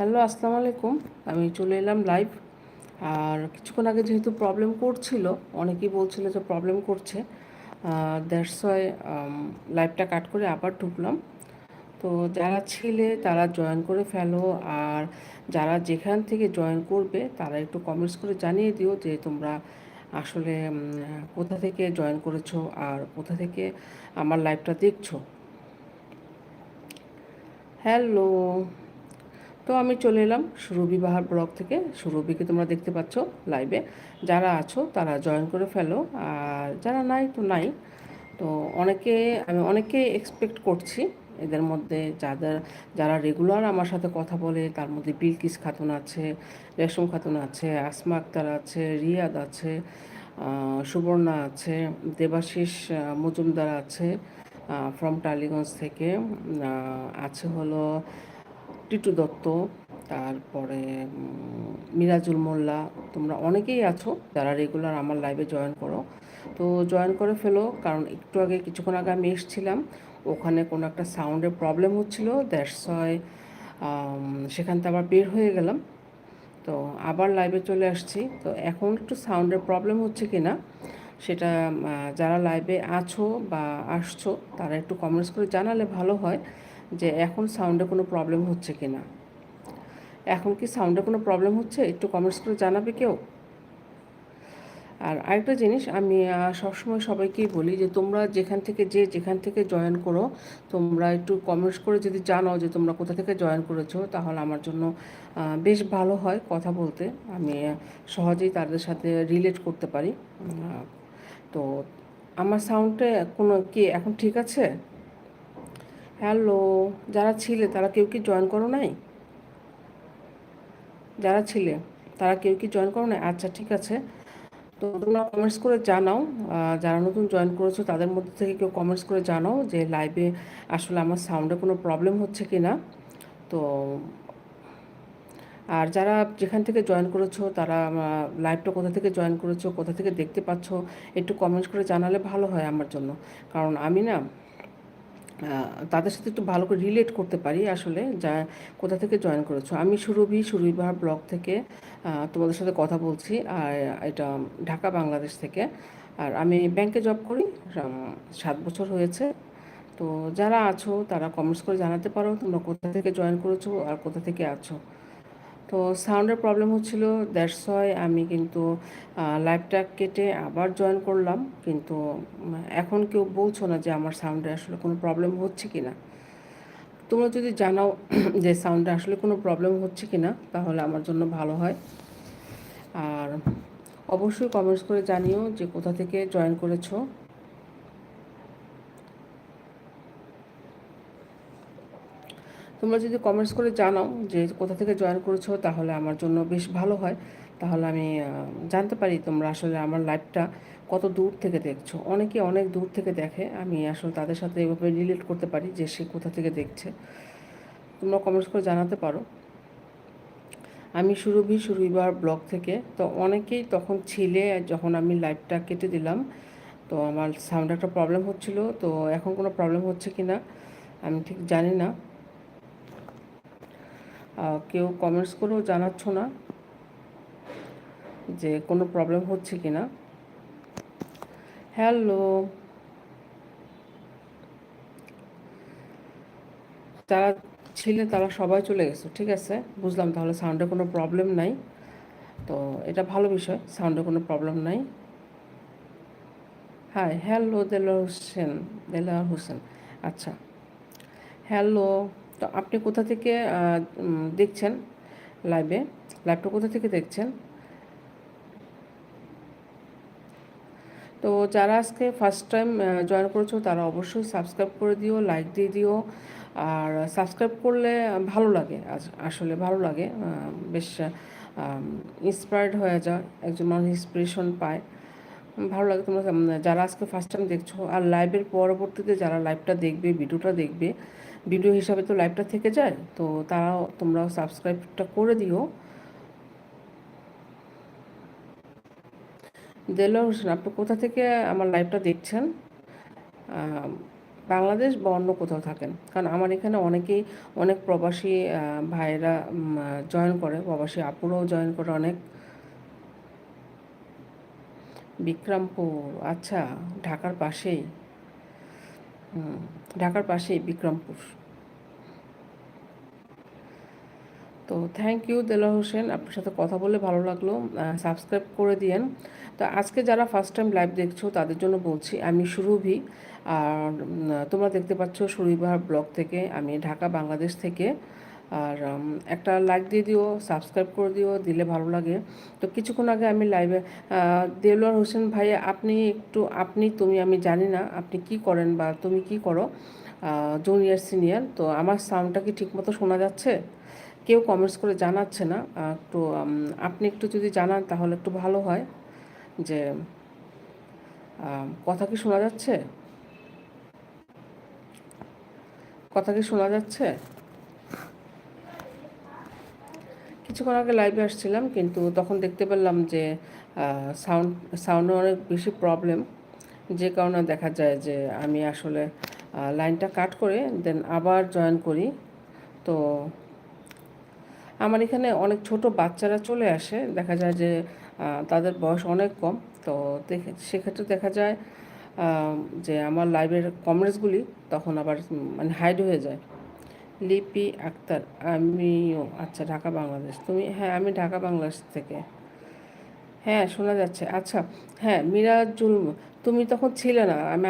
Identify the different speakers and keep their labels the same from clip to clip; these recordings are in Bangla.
Speaker 1: হ্যালো, আসসালামু আলাইকুম। আমি চলে এলাম লাইভ আর কিছুক্ষণ আগে যেহেতু প্রবলেম করছিল, অনেকেই বলছিল যে প্রবলেম করছে। ওয়াই লাইভটা কাট করে আবার ঢুকলাম। তো যারা ছিলে, তারা জয়েন করে ফেলো। আর যারা যেখান থেকে জয়েন করবে, তারা একটু কমেন্টস করে জানিয়ে দিও যে তোমরা আসলে কোথা থেকে জয়েন করেছ আর কোথা থেকে আমার লাইভটা দেখছ। হ্যালো। তো আমি চলে এলাম সুরভি বাহার ব্লগ থেকে। সুরভিকে তোমরা দেখতে পাচ্ছ লাইভে যারা আছো, তারা জয়েন করে ফেলো। আর যারা নাই, তো নাই। তো অনেকে, আমি অনেকে এক্সপেক্ট করছি এদের মধ্যে। যাদের, যারা রেগুলার আমার সাথে কথা বলে, তার মধ্যে বিলকিস খাতুন আছে, রেশম খাতুন আছে, আসমা আক্তার আছে, রিয়াদ আছে সুবর্ণা আছে, দেবাশিস মজুমদার আছে ফ্রম টালিগঞ্জ থেকে। আছে হলো টিটু দত্ত, তারপরে মিরাজুল মোল্লা, তোমরা অনেকেই আছো যারা রেগুলার আমার লাইভে জয়েন করো। তো জয়েন করে ফেলো, কারণ একটু আগে, কিছুক্ষণ আগে আমি এসেছিলাম, ওখানে কোনো একটা সাউন্ডের প্রবলেম হচ্ছিল দ্যাটস হয় সেখান থেকে আবার বের হয়ে গেলাম। তো আবার লাইভে চলে আসছি। তো এখন একটু সাউন্ডের প্রবলেম হচ্ছে কি না সেটা যারা লাইভে আছো বা আসছো, তারা একটু কমেন্টস করে জানালে ভালো হয়। যে এখন সাউন্ডে কোনো প্রবলেম হচ্ছে কি না এখন কি সাউন্ডে কোনো প্রবলেম হচ্ছে? একটু কমেন্টস করে জানাবে কেউ? আর আরেকটা জিনিস, আমি সবসময় সবাইকেই বলি যে তোমরা যেখান থেকে যে যেখান থেকে জয়েন করো, তোমরা একটু কমেন্টস করে যদি জানাও যে তোমরা কোথা থেকে জয়েন করেছ, তাহলে আমার জন্য বেশ ভালো হয় কথা বলতে। আমি সহজেই তাদের সাথে রিলেট করতে পারি। তো আমার সাউন্ডটা কোনো কি এখন ঠিক আছে? হ্যালো, যারা ছিলে তারা কেউ কি জয়েন করো নাই? যারা ছিলে তারা কেউ কি জয়েন করো নাই? আচ্ছা ঠিক আছে। তো তোমরা কমেন্টস করে জানাও। যারা নতুন জয়েন করেছ তাদের মধ্যে থেকে কেউ কমেন্টস করে জানাও যে লাইভে আসলে আমার সাউন্ডে কোনো প্রবলেম হচ্ছে কি না তো, আর যারা যেখান থেকে জয়েন করেছ তারা লাইভটা কোথা থেকে জয়েন করেছ, কোথা থেকে দেখতে পাচ্ছ, একটু কমেন্টস করে জানালে ভালো হয় আমার জন্য। কারণ আমি না তাদের সাথে একটু ভালো করে রিলেট করতে পারি আসলে, যা কোথা থেকে জয়েন করেছ। আমি সুরভি সুরভিভার ব্লগ থেকে তোমাদের সাথে কথা বলছি, আর এটা ঢাকা, বাংলাদেশ থেকে। আর আমি ব্যাংকে জব করি সাত বছর হয়েছে। তো যারা আছো, তারা কমেন্টস করে জানাতে পারো তোমরা কোথা থেকে জয়েন করেছ আর কোথা থেকে আছো। তো সাউন্ডের প্রবলেম হচ্ছিল দ্যাটস ওয়াই আমি কিন্তু লাইভটা কেটে আবার জয়েন করলাম। কিন্তু এখন কেউ বলছো না যে আমার সাউন্ডে আসলে কোনো প্রবলেম হচ্ছে কি না তোমরা যদি জানাও যে সাউন্ডে আসলে কোনো প্রবলেম হচ্ছে কি না তাহলে আমার জন্য ভালো হয়। আর অবশ্যই কমেন্টস করে জানিও যে কোথা থেকে জয়েন করেছ। তোমরা যদি কমেন্টস করে জানাও যে কোথা থেকে জয়েন করেছ, তাহলে আমার জন্য বেশ ভালো হয়। তাহলে আমি জানতে পারি তোমরা আসলে আমার লাইফটা কত দূর থেকে দেখছ। অনেকে অনেক দূর থেকে দেখে, আমি আসলে তাদের সাথে এভাবে রিলেট করতে পারি যে সে কোথা থেকে দেখছে। তোমরা কমেন্টস করে জানাতে পারো। আমি সুরভি, সুরভিবার ব্লগ থেকে। তো অনেকেই তখন ছিলে, যখন আমি লাইভটা কেটে দিলাম, তো আমার সাউন্ড একটা প্রবলেম হচ্ছিল। তো এখন কোনো প্রবলেম হচ্ছে কি না আমি ঠিক জানি না। কেউ কমেন্টস করেও জানাচ্ছ না যে কোনো প্রবলেম হচ্ছে কি না হ্যালো যারা ছিলে তারা সবাই চলে গেছে, ঠিক আছে? বুঝলাম তাহলে সাউন্ডে কোনো প্রবলেম নাই। তো এটা ভালো বিষয় সাউন্ডে কোনো প্রবলেম নাই। হাই হ্যালো দেলার হোসেন দেলার হোসেন। আচ্ছা হ্যালো তো আপনি কোথা থেকে দেখছেন লাইভে লাইভটা কোথা থেকে দেখছেন? তো যারা আজকে ফার্স্ট টাইম জয়েন করেছ, তারা অবশ্যই সাবস্ক্রাইব করে দিও লাইক দিয়ে দিও। আর সাবস্ক্রাইব করলে ভালো লাগে আসলে ভালো লাগে বেশ ইন্সপায়ার্ড হয়ে যায় একজন মানুষ ইন্সপিরেশন পায়। ভালো লাগে তোমরা যারা আজকে ফার্স্ট টাইম দেখছ, আর লাইভের পরবর্তীতে যারা লাইভটা দেখবে ভিডিওটা দেখবে ভিডিও হিসাবে তো লাইভটা থেকে যায়, তো তারাও তোমরা সাবস্ক্রাইবটা করে দিও। দেলোয়ার হোসেন আপনি কোথা থেকে আমার লাইভটা দেখছেন? বাংলাদেশ বা অন্য কোথাও থাকেন? কারণ আমার এখানে অনেকেই, অনেক প্রবাসী ভাইয়েরা জয়েন করে। প্রবাসী আপুরাও জয়েন করে অনেক। বিক্রমপুর আচ্ছা ঢাকার পাশেই। ঢাকার পাশেই বিক্রমপুর। তো থ্যাংক ইউ দেলা হোসেন, আপনার সাথে কথা বলে ভালো লাগল। সাবস্ক্রাইব করে দিয়েন। তো আজকে যারা ফার্স্ট টাইম লাইভ দেখছ, তাদের জন্য বলছি, আমি সুরভি। আর তোমরা দেখতে পাচ্ছ সুরিবাহার ব্লগ থেকে, আমি ঢাকা, বাংলাদেশ থেকে। আর একটা লাইক দিয়ে দিও সাবস্ক্রাইব করে দিও, দিলে ভালো লাগে। তো কিছুক্ষণ আগে আমি লাইভে দেলোয়ার হোসেন ভাই আপনি একটু, আপনি, তুমি, আমি জানি না, আপনি কি করেন বা তুমি কি করো? জুনিয়র সিনিয়র তো আমার সাউন্ডটা কি ঠিকমতো শোনা যাচ্ছে? কেউ কমেন্টস করে জানাচ্ছে না। একটু আপনি একটু যদি জানান তাহলে একটু ভালো হয় যে কথা কি শোনা যাচ্ছে? কথা কি শোনা যাচ্ছে? কিছুক্ষণ আগে লাইভে আসছিলাম কিন্তু তখন দেখতে পেলাম যে সাউন্ড সাউন্ডে অনেক বেশি প্রবলেম যে কারণে দেখা যায় যে, আমি আসলে লাইনটা কাট করে দেন আবার জয়েন করি। তো আমার এখানে অনেক ছোট বাচ্চারা চলে আসে। দেখা যায় যে তাদের বয়স অনেক কম। তো সেক্ষেত্রে দেখা যায় যে আমার লাইভের কমেন্টসগুলি তখন আবার মানে হাইড হয়ে যায়। লিপি আক্তার, আমিও আচ্ছা ঢাকা বাংলাদেশ। তুমি হ্যাঁ আমি ঢাকা বাংলাদেশ থেকে। হ্যাঁ শোনা যাচ্ছে। আচ্ছা হ্যাঁ মিরাজুল, তুমি তখন ছিলে না। আমি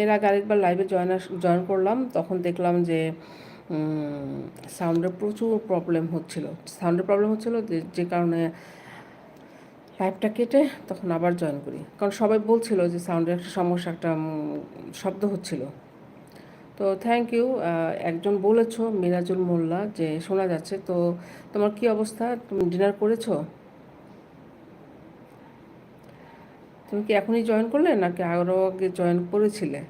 Speaker 1: এর আগে আরেকবার লাইভে জয়েন জয়েন করলাম। তখন দেখলাম যে সাউন্ডের প্রচুর প্রবলেম হচ্ছিল। সাউন্ডের প্রবলেম হচ্ছিল যে কারণে লাইভটা কেটে তখন আবার জয়েন করি। কারণ সবাই বলছিল যে সাউন্ডের একটা সমস্যা, একটা শব্দ হচ্ছিল। তো থ্যাংক ইউ একজন বলেছ, মিরাজুল মোল্লা, যে শোনা যাচ্ছে। তো তোমার কি অবস্থা? তুমি ডিনার করেছ? তুমি কি এখনই জয়েন করলে নাকি আরও আগে জয়েন করেছিলে?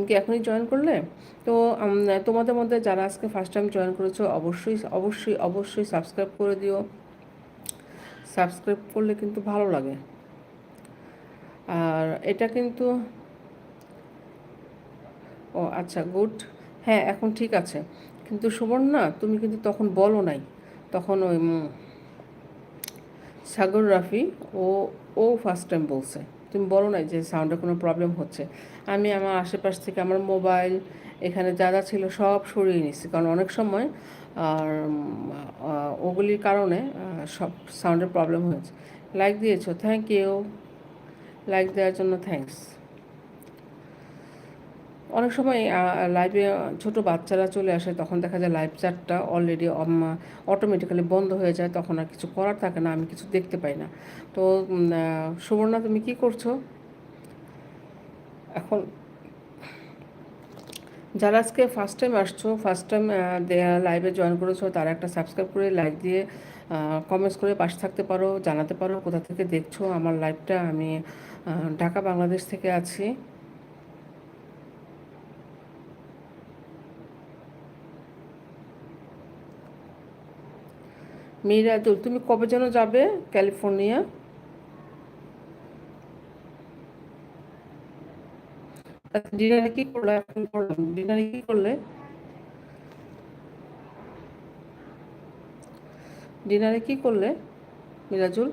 Speaker 1: তুমি কি এখনই জয়েন করলে? তো তোমাদের মধ্যে যারা আজকে ফার্স্ট টাইম জয়েন করেছ, অবশ্যই অবশ্যই অবশ্যই সাবস্ক্রাইব করে দিও। সাবস্ক্রাইব করলে কিন্তু ভালো লাগে। আর এটা কিন্তু, ও আচ্ছা গুড হ্যাঁ এখন ঠিক আছে। কিন্তু সুবর্ণা তুমি কিন্তু তখন বলো নাই। তখন ওই সাগর রাফি, ও ও ফার্স্ট টাইম বলছে। তুমি বলো না যে সাউন্ডে কোনো প্রবলেম হচ্ছে। আমি আমার আশেপাশ থেকে আমার মোবাইল এখানে যা যা ছিল সব সরিয়ে নিচ্ছি কারণ অনেক সময়, আর ওগুলির কারণে সব সাউন্ডের প্রবলেম হয়েছে। লাইক দিয়েছ থ্যাংক ইউ লাইক দেওয়ার জন্য থ্যাংকস অনেক সময় লাইভে ছোট বাচ্চারা চলে আসে, তখন দেখা যায় লাইভ চ্যাটটা অলরেডি অটোমেটিক্যালি বন্ধ হয়ে যায়, তখন আর কিছু করার থাকে না, আমি কিছু দেখতে পাই না। তো সুবর্ণা, তুমি কি করছ? এখন যারা আজকে ফার্স্ট টাইম আসছো ফার্স্ট টাইম লাইভে জয়েন করেছ, তারা একটা সাবস্ক্রাইব করে লাইক দিয়ে কমেন্টস করে পাশে থাকতে পারো, জানাতে পারো, কোথা থেকে দেখছ আমার লাইভটা আমি ঢাকা, বাংলাদেশ থেকে আছি। মিরাদুল তুমি কবে যেন যাবে ক্যালিফোর্নিয়া? ডিনারে কি করলে এখন করলাম? ডিনারে কি করলে? ডিনারে কি করলে মিরাজুল?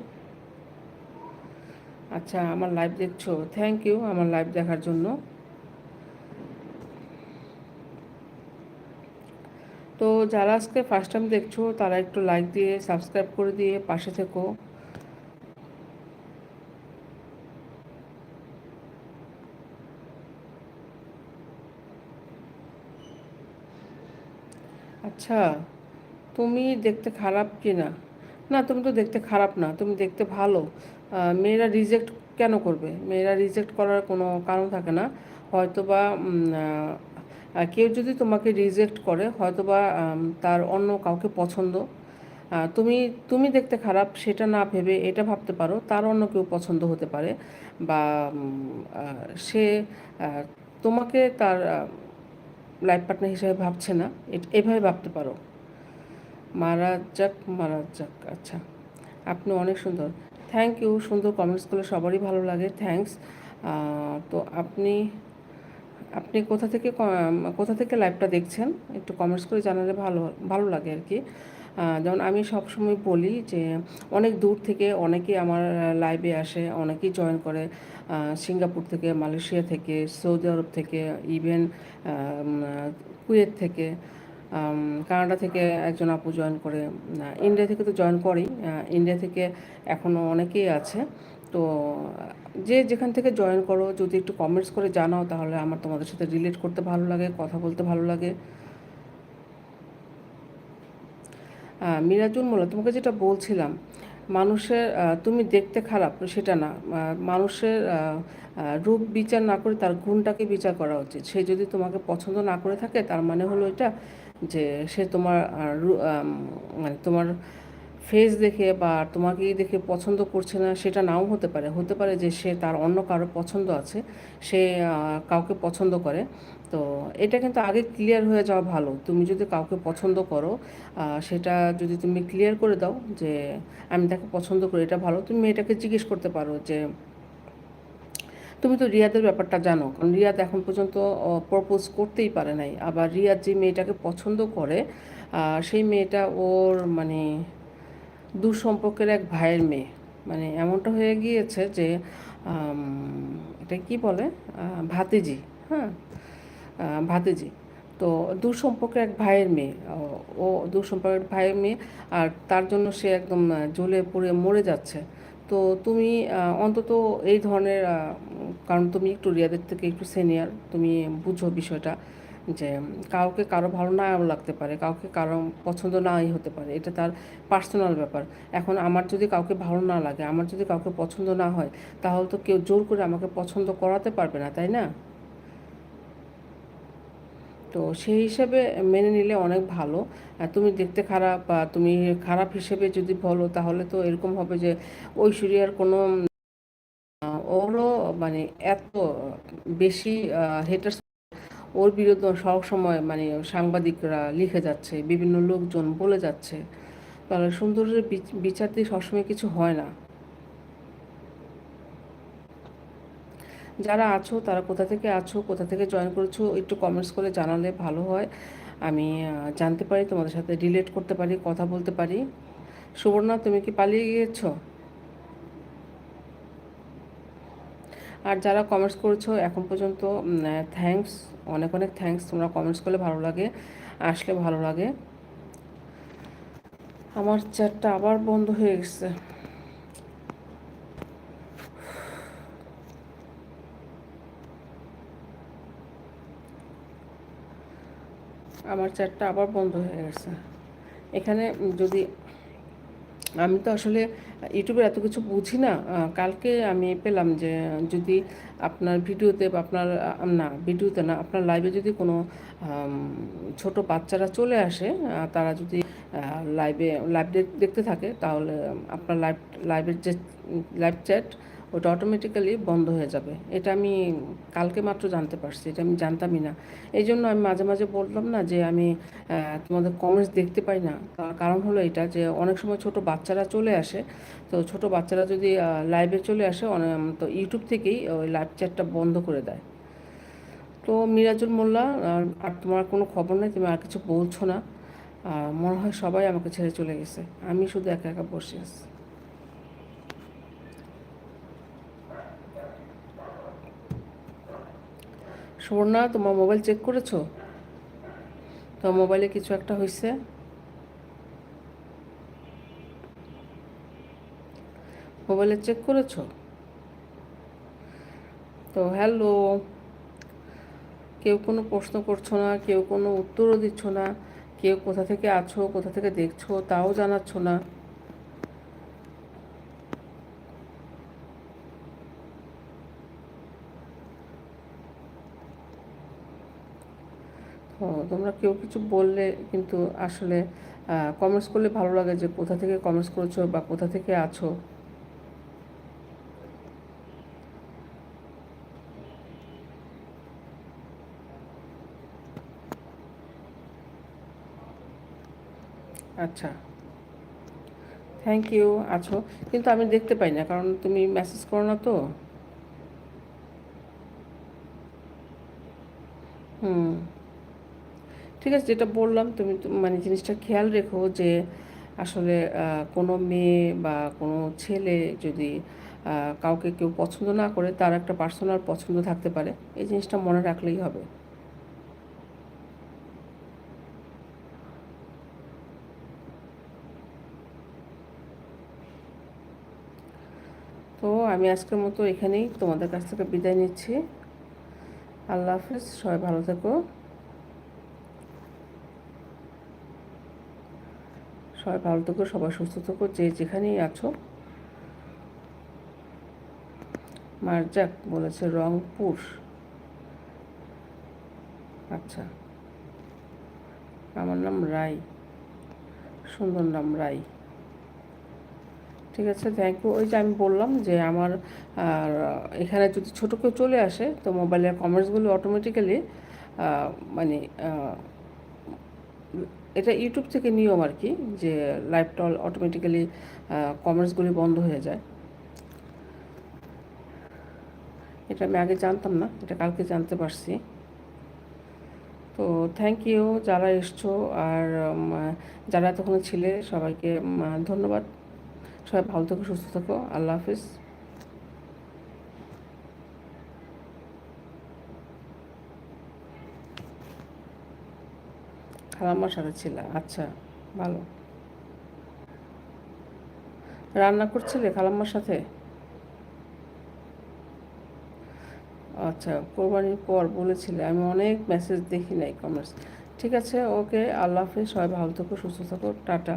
Speaker 1: আচ্ছা আমার লাইভ দেখছ। থ্যাংক ইউ আমার লাইভ দেখার জন্য। তো যারা আজকে ফার্স্ট টাইম দেখছ, তারা একটু লাইক দিয়ে সাবস্ক্রাইব করে দিয়ে পাশে থেকো। আচ্ছা তুমি দেখতে খারাপ কি না না তুমি তো দেখতে খারাপ না, তুমি দেখতে ভালো। মেয়েরা রিজেক্ট কেন করবে? মেয়েরা রিজেক্ট করার কোনো কারণ থাকে না। হয়তো বা কেউ যদি তোমাকে রিজেক্ট করে হয়তো বা তার অন্য কাউকে পছন্দ। তুমি তুমি দেখতে খারাপ, সেটা না ভেবে এটা ভাবতে পারো, তার অন্য কেউ পছন্দ হতে পারে। বা সে তোমাকে তার লাইফ পার্টনার হিসেবে ভাবছে না এভাবে ভাবতে পারো। মারাজ্জাক যাক আচ্ছা। আপনি অনেক সুন্দর। থ্যাংক ইউ সুন্দর কমেন্টসগুলো সবারই ভালো লাগে থ্যাঙ্কস তো আপনি আপনি কোথা থেকে কোথা থেকে লাইভটা দেখছেন? একটু কমেন্টস করে জানালে ভালো ভালো লাগে আর কি। যেমন আমি সবসময় বলি যে, অনেক দূর থেকে অনেকেই আমার লাইভে আসে, অনেকেই জয়েন করে সিঙ্গাপুর থেকে, মালয়েশিয়া থেকে, সৌদি আরব থেকে ইভেন কুয়েত থেকে কানাডা থেকে একজন আপু জয়েন করে ইন্ডিয়া থেকে তো জয়েন করেই ইন্ডিয়া থেকে এখনও অনেকেই আছে। তো, যে যেখান থেকে জয়েন করো, যদি একটু কমেন্টস করে জানাও, তাহলে আমার তোমাদের সাথে রিলেট করতে ভালো লাগে, কথা বলতে ভালো লাগে। মিরাজুল মোল্লা, তোমাকে যেটা বলছিলাম, মানুষের তুমি দেখতে খারাপ, সেটা না। মানুষের রূপ বিচার না করে তার গুণটাকে বিচার করা উচিত। সে যদি তোমাকে পছন্দ না করে থাকে, তার মানে হলো এটা যে, সে তোমার মানে তোমার ফেস দেখে বা তোমাকেই দেখে পছন্দ করছে না, সেটা নাও হতে পারে। হতে পারে যে সে তার অন্য কারও পছন্দ আছে, সে কাউকে পছন্দ করে। তো এটা কিন্তু আগে ক্লিয়ার হয়ে যাওয়া ভালো। তুমি যদি কাউকে পছন্দ করো সেটা যদি তুমি ক্লিয়ার করে দাও যে, আমি তাকে পছন্দ করি, এটা ভালো। তুমি এটাকে জিজ্ঞেস করতে পারো যে, তুমি তো রিয়াদের ব্যাপারটা জানো। কারণ রিয়াদ এখন পর্যন্ত প্রপোজ করতেই পারে নাই। আবার রিয়াদ যে মেয়েটাকে পছন্দ করে সেই মেয়েটা ওর মানে দূর সম্পর্কের এক ভাইয়ের মেয়ে। মানে এমনটা হয়ে গিয়েছে যে এটা কি বলে? ভাতিজি হ্যাঁ? ভাতিজি। তো দূর সম্পর্কের এক ভাইয়ের মেয়ে, ও দূর সম্পর্কের ভাইয়ের মেয়ে, আর তার জন্য সে একদম জ্বলে পুড়ে মরে যাচ্ছে। তো তুমি অন্তত এই ধরনের কারণ তুমি একটু রিয়াদের থেকে একটু সিনিয়র তুমি বুঝো বিষয়টা। যে কাউকে কারও ভালো না লাগতে পারে, কাউকে কারও পছন্দ নাই হতে পারে, এটা তার পার্সোনাল ব্যাপার। এখন আমার যদি কাউকে ভালো না লাগে, আমার যদি কাউকে পছন্দ না হয়, তাহলে তো কেউ জোর করে আমাকে পছন্দ করাতে পারবে না, তাই না? তো সেই হিসেবে মেনে নিলে অনেক ভালো। তুমি দেখতে খারাপ বা তুমি খারাপ হিসেবে যদি বলো, তাহলে তো এরকম হবে যে ঐশ্বরিয়ার কোনো ওরও মানে এত বেশি হেটার্স ওর বিরুদ্ধে সব সময় মানে সাংবাদিকরা লিখে যাচ্ছে, বিভিন্ন লোকজন বলে যাচ্ছে। তাহলে সৌন্দর্যের বিচার দিয়ে সবসময় কিছু হয় না। যারা আছো, তারা কোথা থেকে আছো, কোথা থেকে জয়েন করেছ, একটু কমেন্টস করে জানালে ভালো হয়। আমি জানতে পারি, তোমাদের সাথে রিলেট করতে পারি, কথা বলতে পারি। সুবর্ণা, তুমি কি পালিয়ে গিয়েছো? আর যারা কমেন্টস করেছ, এখন পর্যন্ত থ্যাংকস অনেক অনেক থ্যাংকস তোমরা কমেন্টস করলে ভালো লাগে, আসলে ভালো লাগে। আমার চ্যাটটা আবার বন্ধ হয়ে গেছে। আমার চ্যাটটা আবার বন্ধ হয়ে গেছে। এখানে যদি আমি তো আসলে ইউটিউবে এত কিছু বুঝি না কালকে আমি পেলাম যে যদি আপনার ভিডিওতে বা আপনার না, ভিডিওতে না, আপনার লাইভে যদি কোনো ছোট বাচ্চারা চলে আসে তারা যদি লাইভে লাইভ দেখতে থাকে, তাহলে আপনার লাইভ লাইভের যে লাইভ চ্যাট ওটা অটোমেটিক্যালি বন্ধ হয়ে যাবে। এটা আমি কালকে মাত্র জানতে পারছি, এটা আমি জানতামই না। এই জন্য আমি মাঝে মাঝে বললাম না যে আমি তোমাদের কমেন্টস দেখতে পাই না। তার কারণ হলো এটা যে অনেক সময় ছোট বাচ্চারা চলে আসে, তো ছোট বাচ্চারা যদি লাইভে চলে আসে তো ইউটিউব থেকেই ওই লাইভ চ্যাটটা বন্ধ করে দেয়। তো মিরাজুল মোল্লা, আর তোমার কোনো খবর নেই? তুমি আর কিছু বলছো না। মনে হয় সবাই আমাকে ছেড়ে চলে গেছে। আমি শুধু একা একা বসে আছি। সুবর্ণা, তোমার মোবাইল চেক করেছ? তোমার মোবাইলে কিছু একটা হয়েছে মোবাইলে চেক করেছ? তো হ্যালো কেউ কোনো প্রশ্ন করছ না, কেউ কোনো উত্তরও দিচ্ছ না, কেউ কোথা থেকে আছো, কোথা থেকে দেখছ, তাও জানাচ্ছ না ও তোমরা কেউ কিছু বললে কিন্তু আসলে কমেন্টস করলে ভালো লাগে যে কোথা থেকে কমেন্টস করেছ বা কোথা থেকে আছো। আচ্ছা। থ্যাংক ইউ আছো। কিন্তু আমি দেখতে পাই না, কারণ তুমি মেসেজ করো না তো। হুম। ঠিক আছে, যেটা বললাম, তুমি মানে জিনিসটা খেয়াল রেখো যে আসলে কোনো মেয়ে বা কোনো ছেলে যদি কাউকে কেউ পছন্দ না করে, তার একটা পার্সোনাল পছন্দ থাকতে পারে। এই জিনিসটা মনে রাখলেই হবে। তো আমি আজকের মতো এখানেই তোমাদের কাছ থেকে বিদায় নিচ্ছি। আল্লাহ হাফিজ, সবাই ভালো থেকো। সবাই ভালো থেকো, সবাই সুস্থ থেকো, যে যেখানেই আছো। মার্জাক বলেছে রংপুর। আচ্ছা। আমার নাম রাই। সুন্দর নাম রাই। ঠিক আছে থ্যাংক ইউ ওই যে আমি বললাম যে আমার এখানে যদি ছোটো কেউ চলে আসে, তো মোবাইলের কমেন্টসগুলো অটোমেটিক্যালি মানে এটা ইউটিউব থেকে নিয়ম আর কি, যে লাইভটা অটোমেটিক্যালি কমেন্টসগুলি বন্ধ হয়ে যায়। এটা আমি আগে জানতাম না, এটা কালকে জানতে পারছি। তো থ্যাংক ইউ যারা এসছো, আর যারা এতক্ষণ ছিলে সবাইকে ধন্যবাদ। সবাই ভালো থেকো, সুস্থ থাকো। আল্লাহ হাফিজ। খালাম্মার সাথে ছিল। আচ্ছা ভালো। রান্না করছিলে খালাম্মার সাথে? আচ্ছা কোরবানির পর বলেছিলে, আমি অনেক মেসেজ দেখি নাই কমার্স ঠিক আছে, ওকে, আল্লাহ হাফিজ, সবাই ভালো থাকো, সুস্থ থাকো, টাটা।